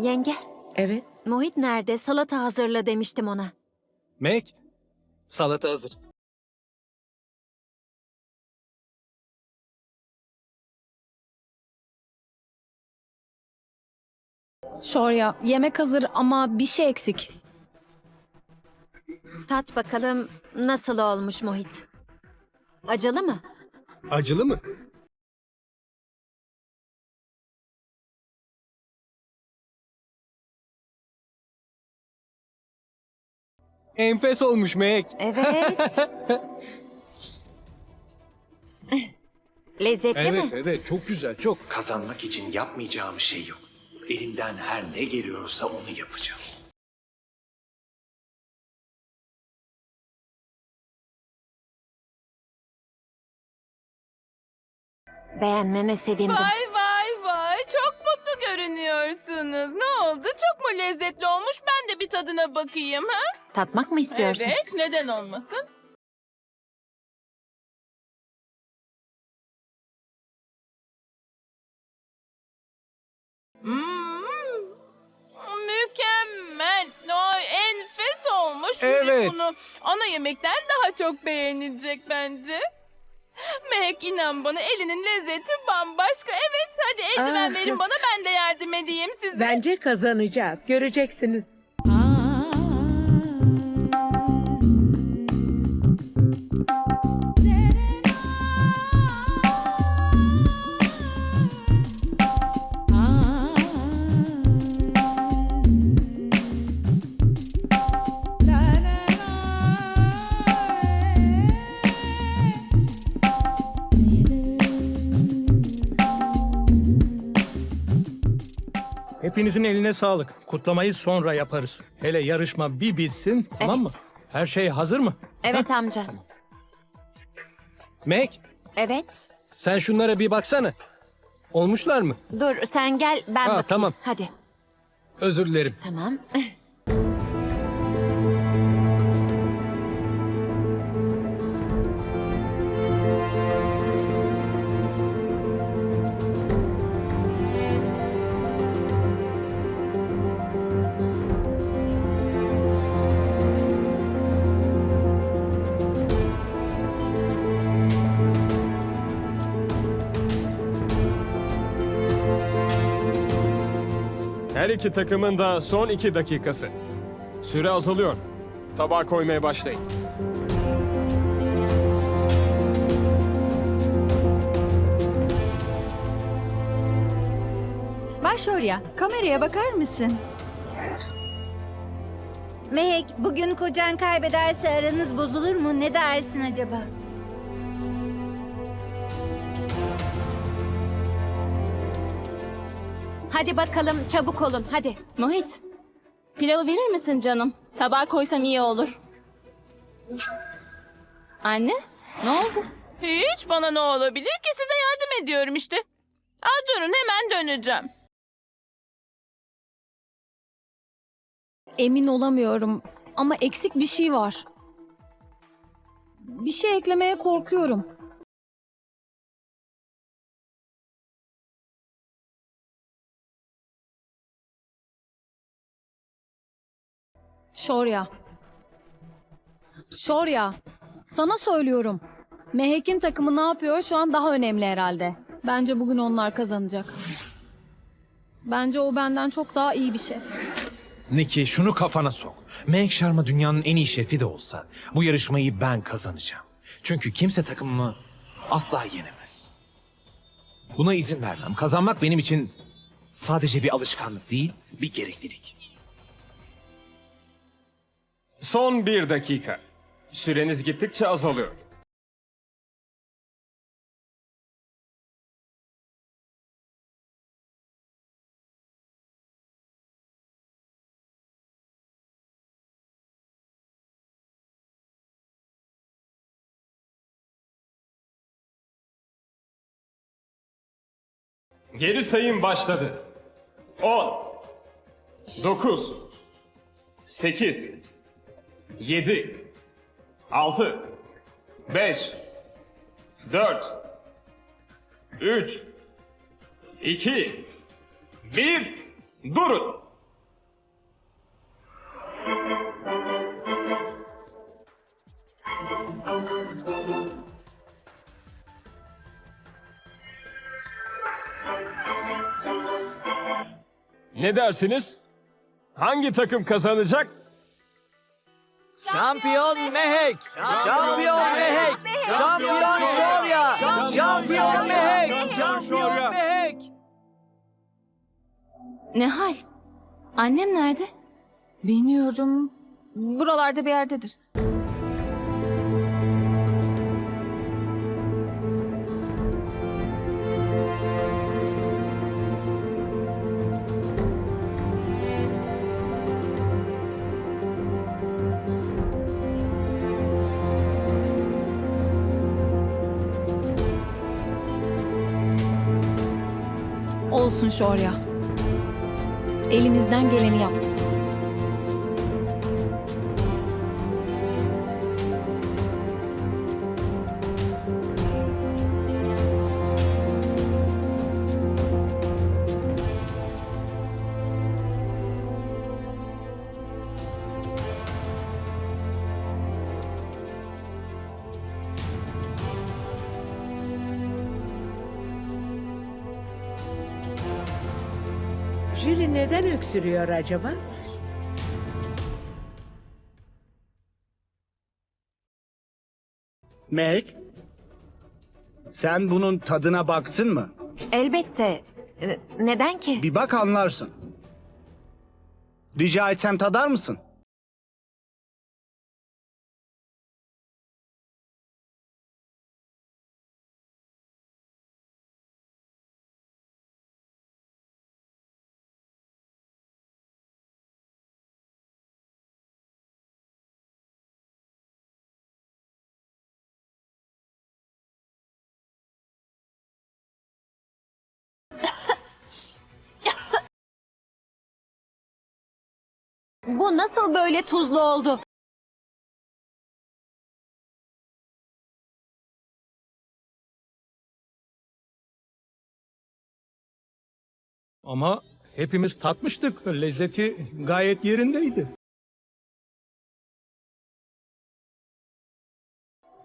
Yenge, Evet. Mohit nerede? Salata hazırla demiştim ona. Meg, salata hazır. Şorya, yemek hazır ama bir şey eksik. Tat bakalım nasıl olmuş Mohit. Acılı mı? Acılı mı? Enfes olmuş Meg. Evet. Lezzetli Evet mi? evet çok güzel çok. Kazanmak için yapmayacağım şey yok. Elimden her ne geliyorsa onu yapacağım. Beğenmene sevindim. Vay vay vay çok mutlu görünüyorsunuz. Ne oldu? Çok mu lezzetli olmuş? Ben de bir tadına bakayım ha? Tatmak mı istiyorsun? Evet neden olmasın? Hmm, mükemmel. Ay, enfes olmuş. Jüri Evet. Bunu ana yemekten daha çok beğenecek bence. Mek inan bana elinin lezzeti bambaşka. Evet hadi eldiven Ah. verin bana ben de yardım edeyim size. Bence kazanacağız. Göreceksiniz. Hepinizin eline sağlık. Kutlamayı sonra yaparız. Hele yarışma bir bitsin, tamam mı? Her şey hazır mı? Evet amca. Meg, Evet. sen şunlara bir baksana. Olmuşlar mı? Dur sen gel ben Ha, bakayım. tamam. Hadi. Özür dilerim. Tamam. Her iki takımın da son iki dakikası. Süre azalıyor. Tabağa koymaya başlayın. Bay Şorya, kameraya bakar mısın? Mehek, bugün kocan kaybederse aranız bozulur mu? Ne dersin acaba? Hadi bakalım çabuk olun hadi. Mohit, pilavı verir misin canım? Tabağa koysam iyi olur. Anne, ne oldu? Hiç bana ne olabilir ki size yardım ediyorum işte. Aa, durun hemen döneceğim. Emin olamıyorum ama eksik bir şey var. Bir şey eklemeye korkuyorum. Şorya. Şorya. Sana söylüyorum. Mehek'in takımı ne yapıyor şu an daha önemli herhalde. Bence bugün onlar kazanacak. Bence o benden çok daha iyi bir şey. Niki şunu kafana sok. Meg Sharma dünyanın en iyi şefi de olsa bu yarışmayı ben kazanacağım. Çünkü kimse takımımı asla yenemez. Buna izin vermem. Kazanmak benim için sadece bir alışkanlık değil, bir gereklilik. Son bir dakika. Süreniz gittikçe azalıyor. Geri sayım başladı. 10 9 8 7 6 5 4 3 2 1 Durun. Ne dersiniz? Hangi takım kazanacak? Şampiyon Mehek! Şampiyon Mehek! Şampiyon Şorya! Şampiyon Mehek! Şampiyon Mehek! Ne hal? Annem nerede? Bilmiyorum. Buralarda bir yerdedir. Olsun Şorya. Elimizden geleni yaptık. Jüri neden öksürüyor acaba? Meg, sen bunun tadına baktın mı? Elbette. Ee, Neden ki? Bir bak anlarsın. Rica etsem tadar mısın? Bu nasıl böyle tuzlu oldu? Ama hepimiz tatmıştık. Lezzeti gayet yerindeydi.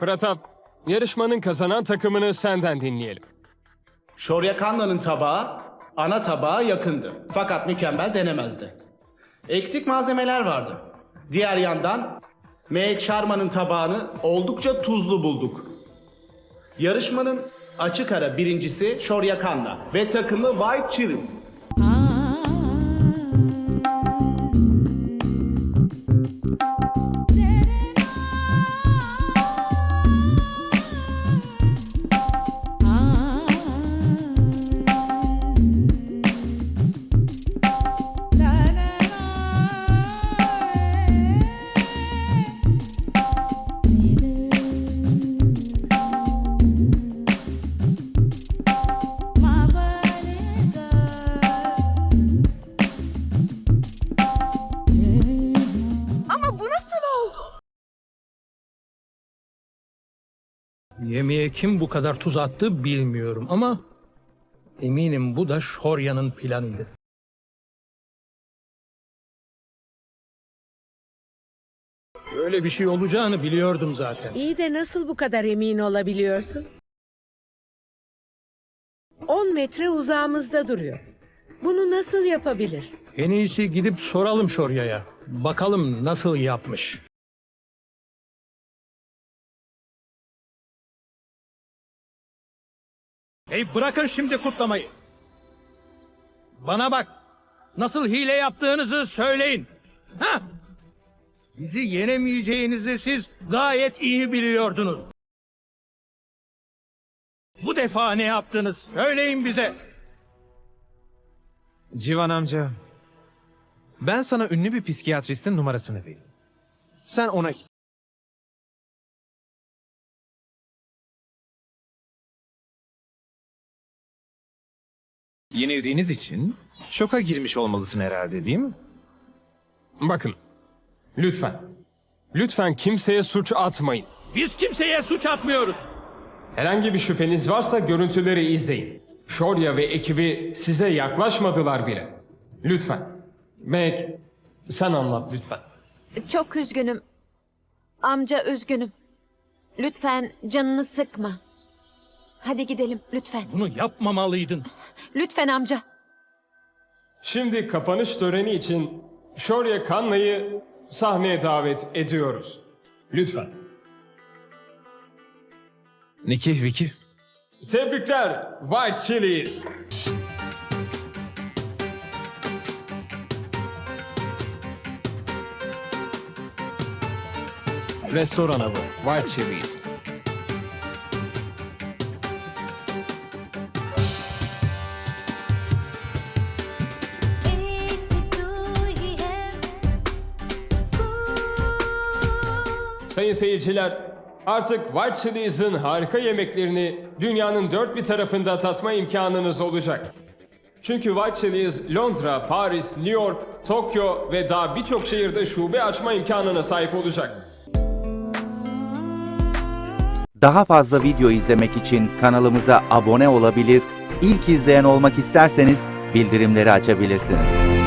Pratap, yarışmanın kazanan takımını senden dinleyelim. Şoryakanda'nın tabağı ana tabağa yakındı. Fakat mükemmel denemezdi. Eksik malzemeler vardı. Diğer yandan Meg Sharma'nın tabağını oldukça tuzlu bulduk. Yarışmanın açık ara birincisi Shoryakanda ve takımı White Chilies. Yemeğe kim bu kadar tuz attı bilmiyorum ama eminim bu da Şorya'nın planıydı. Öyle bir şey olacağını biliyordum zaten. İyi de nasıl bu kadar emin olabiliyorsun? 10 metre uzağımızda duruyor. Bunu nasıl yapabilir? En iyisi gidip soralım Şorya'ya. Bakalım nasıl yapmış. Hey bırakın şimdi kutlamayı. Bana bak. Nasıl hile yaptığınızı söyleyin. Ha? Bizi yenemeyeceğinizi siz gayet iyi biliyordunuz. Bu defa ne yaptınız? Söyleyin bize. Civan amca, ben sana ünlü bir psikiyatristin numarasını vereyim. Sen ona git. Yenildiğiniz için şoka girmiş olmalısın herhalde değil mi? Bakın, lütfen. Lütfen kimseye suç atmayın. Biz kimseye suç atmıyoruz. Herhangi bir şüpheniz varsa görüntüleri izleyin. Şorya ve ekibi size yaklaşmadılar bile. Lütfen. Meg, sen anlat lütfen. Çok üzgünüm. Amca üzgünüm. Lütfen canını sıkma. Hadi gidelim lütfen. Bunu yapmamalıydın. Lütfen amca. Şimdi kapanış töreni için Şorya Kanna'yı sahneye davet ediyoruz. Lütfen. Niki, Vicky. Tebrikler White Chili's. Restorana bu. White Chili's. Seyirciler, artık White Chili's'in harika yemeklerini dünyanın dört bir tarafında tatma imkanınız olacak. Çünkü White Chili's Londra, Paris, New York, Tokyo ve daha birçok şehirde şube açma imkanına sahip olacak. Daha fazla video izlemek için kanalımıza abone olabilir, ilk izleyen olmak isterseniz bildirimleri açabilirsiniz.